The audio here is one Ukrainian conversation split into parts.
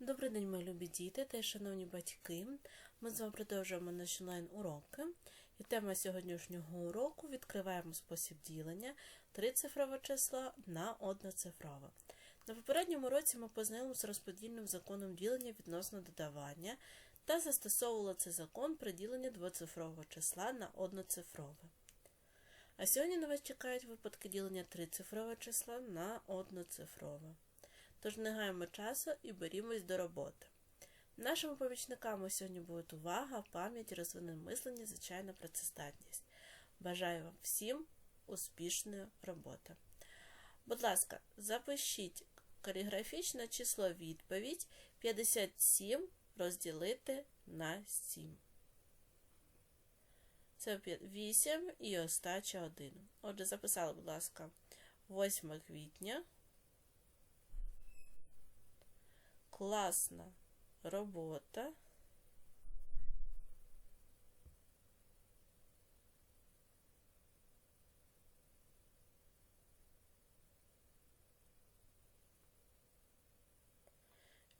Добрий день, мої любі діти та шановні батьки. Ми з вами продовжуємо наші онлайн-уроки. І тема сьогоднішнього уроку відкриваємо спосіб ділення трицифрове число на одноцифрове. На попередньому уроці ми познайомилися з розподільним законом ділення відносно додавання та застосовували цей закон при діленні двоцифрового числа на одноцифрове. А сьогодні на вас чекають випадки ділення трицифрового числа на одноцифрове. Тож не гаємо часу і берімось до роботи. Нашими помічниками сьогодні будуть увага, пам'ять, розвинене мислення, звичайна працездатність. Бажаю вам всім успішної роботи. Будь ласка, запишіть каліграфічне число відповідь 57 розділити на 7. Це 8 і остача 1. Отже, записали, будь ласка, 8 квітня. Класна робота.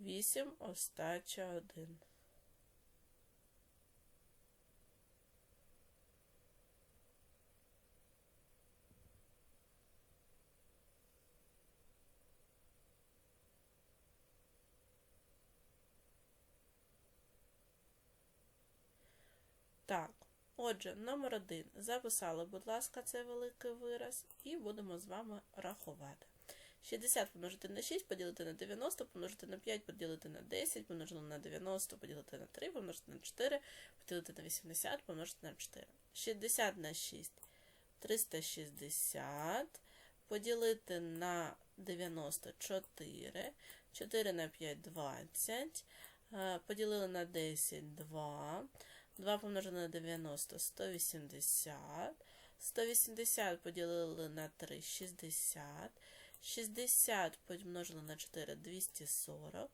Вісім остача один. Так, отже, номер один. Записали, будь ласка, цей великий вираз, і будемо з вами рахувати. 60 помножити на 6, поділити на 90, помножити на 5, поділити на 10, помножити на 90, поділити на 3, помножити на 4, поділити на 80, помножити на 4. 60 на 6 360. Поділити на 94, 4 на 5 20. Поділили на 10 2. 2 помножено на 90 180. 180 поділили на 3 60. 60 помножили на 4 240.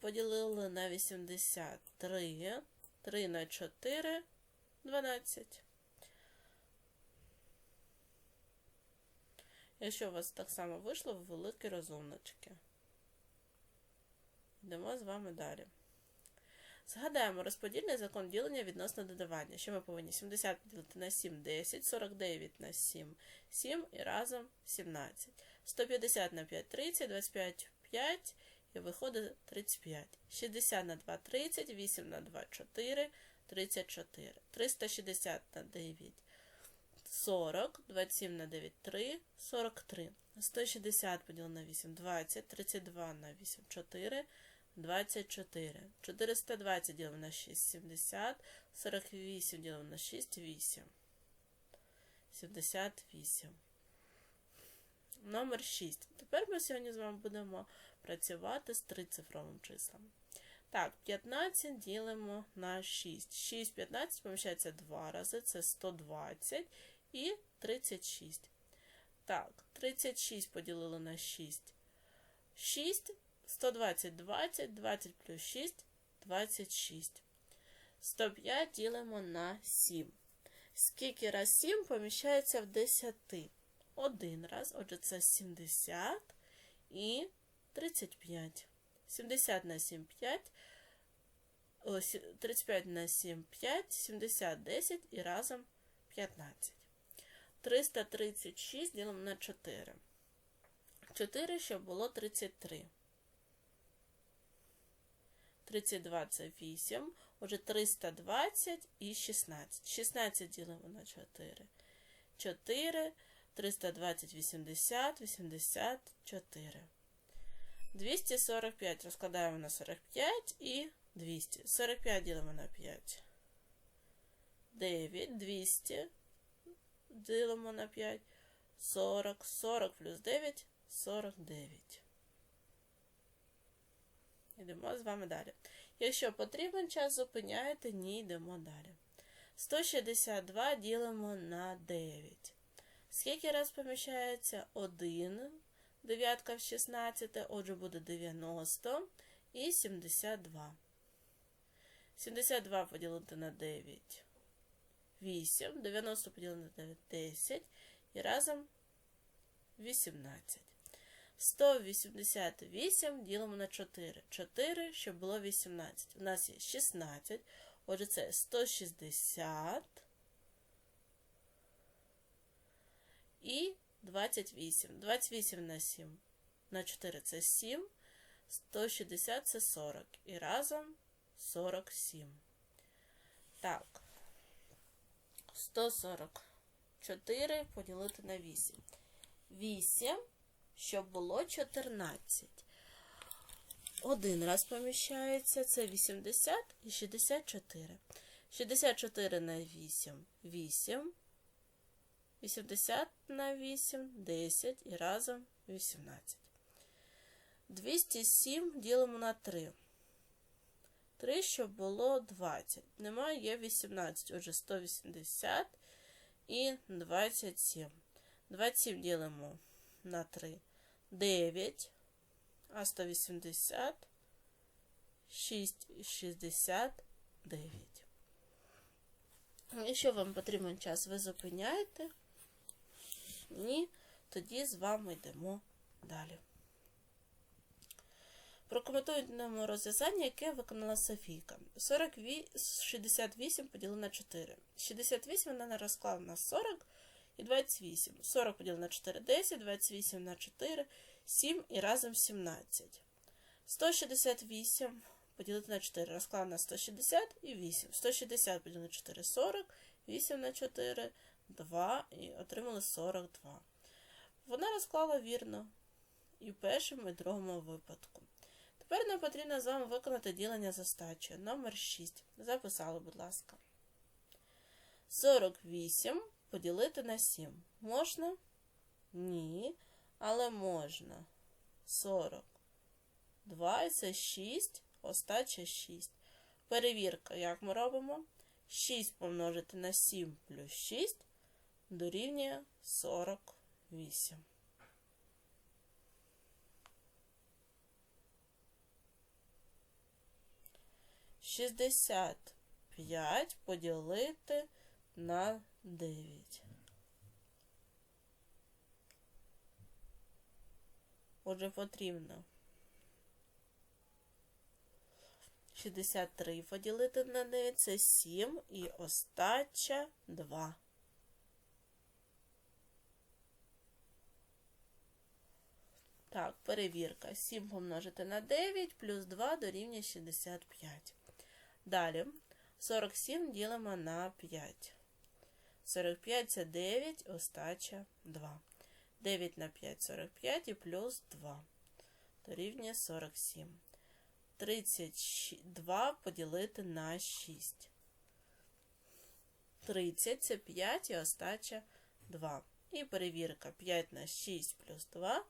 Поділили на 83. 3 на 4 12. Якщо у вас так само вийшло, великі розумнички. Йдемо з вами далі. Згадаємо розподільний закон ділення відносно додавання, що ми повинні 70 поділити на 7 10, 49 на 7 7 і разом 17. 150 на 5 30, 25 5 і виходить 35. 60 на 2 30, 8 на 2 4, 34. 360 на 9 40, 27 на 9 3, 43. 160 поділено на 8 20, 32 на 8 4, 24. 420 ділимо на 6, 70. 48 ділимо на 6, 8. 78. Номер 6. Тепер ми сьогодні з вами будемо працювати з трицифровим числом. Так, 15 ділимо на 6. 6, 15 поміщається 2 рази, це 120 і 36. Так, 36 поділили на 6. 6 120 20, 20 плюс 6 26. 105 ділимо на 7. Скільки раз 7 поміщається в 10? Один раз, отже, це 70 і 35. 70 на 7 5. 35 на 7 5, 70 10 і разом 15. 336 ділимо на 4. 4, щоб було 33. 32 це 8, отже 320 і 16. 16 ділимо на 4. 4, 320, 80, 84. 245 розкладаємо на 45 і 200. 45 ділимо на 5. 9, 200 ділимо на 5. 40, 40 плюс 9, 49. Йдемо з вами далі. Якщо потрібен час, зупиняєте, ні, йдемо далі. 162 ділимо на 9. Скільки раз поміщається 1, дев'ятка в 16, отже, буде 90 і 72. 72 поділити на 9. 8, 90 поділити на 9 10 і разом 18. 188 ділимо на 4. 4, щоб було 18. У нас є 16. Отже, це 160 і 28. 28 на 7. На 4 це 7. 160 це 40. І разом 47. Так. 144 поділити на 8. 8, щоб було 14. Один раз поміщається, це 80 і 64. 64 на 8 8. 80 на 8 10 і разом 18. 207 ділимо на 3. 3, щоб було 20. Немає, є 18. Отже, 180 і 27. 27 ділимо на 3. 9. А 180. 6, 69. Якщо вам потрібен час, ви зупиняєте. Ні, тоді з вами йдемо далі. Прокоментуємо розв'язання, яке виконала Софійка. 68 поділено на 4. 68 вона не розклала на 40 і 28. 40 поділено на 4 10, 28 на 4, 7 і разом 17. 168 поділити на 4 розклала на 160 і 8. 160 поділити на 4 40, 8 на 4, 2 і отримали 42. Вона розклала вірно і в першому і другому випадку. Тепер нам потрібно з вами виконати ділення за стачею. Номер 6. Записали, будь ласка. 48 поділити на 7. Можна? Ні. Але можна. 42 і це 6, остача 6. Перевірка, як ми робимо? 6 помножити на 7 плюс 6 дорівнює 48. Шістдесят п'ять поділити на дев'ять. Отже, потрібно 63 поділити на 9 це 7 і остача 2. Так, перевірка. 7 помножити на 9 плюс 2 дорівнює 65. Далі 47 ділимо на 5. 45 це 9, остача 2. 9 на 5 45 і плюс 2. Дорівнює 47. 32 поділити на 6. 30 це 5 і остача 2. І перевірка 5 на 6 плюс 2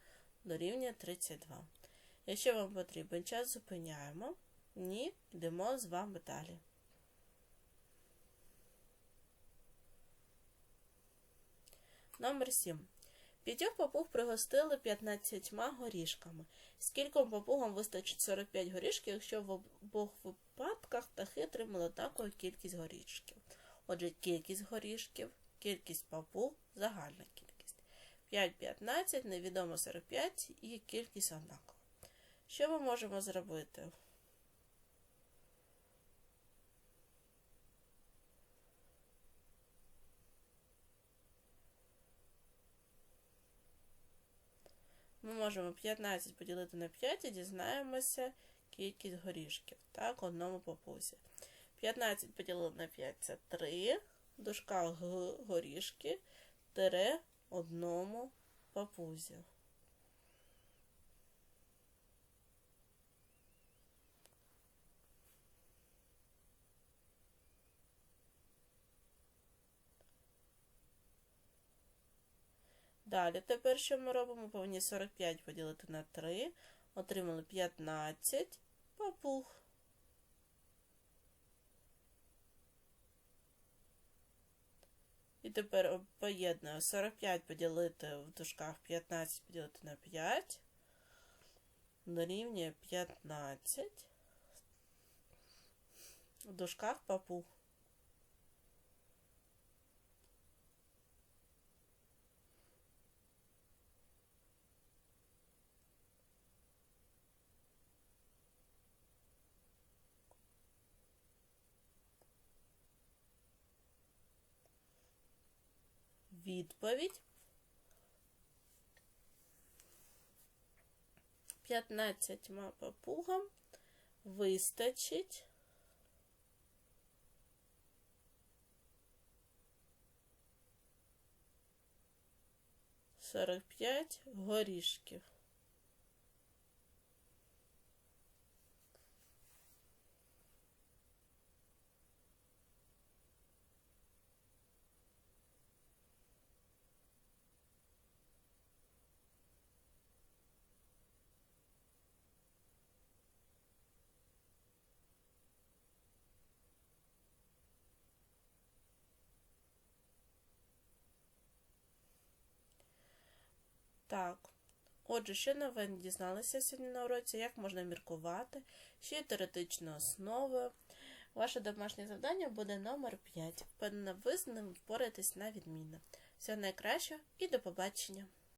дорівнює 32. Якщо вам потрібен час, зупиняємо. Ні, йдемо з вами далі. Номер 7. П'ятьох папуг пригостили 15 горішками. Скільком папугам вистачить 45 горішків, якщо в обох випадках птахи отримали однакову кількість горішків. Отже, кількість горішків, кількість папуг, загальна кількість. 5, 15, невідомо 45 і кількість однакова. Що ми можемо зробити? Ми можемо 15 поділити на 5 і дізнаємося кількість горішків. Так, одному папусі. 15 поділити на 5 це 3. дужка горішки тире одному папузі. Далі, тепер що ми робимо? Повинні 45 поділити на 3. Отримали 15 папуг. І тепер поєдную 45 поділити в дужках 15 поділити на 5. Дорівнює 15. В дужках папуг. Відповідь. 15 папугам вистачить. Сорок п'ять горішків. Так. Отже, що новин дізналися сьогодні на уроці, як можна міркувати, ще й теоретичні основи. Ваше домашнє завдання буде номер 5. Впевнена, ви з ним впораєтесь на відмінно. Всього найкращого і до побачення!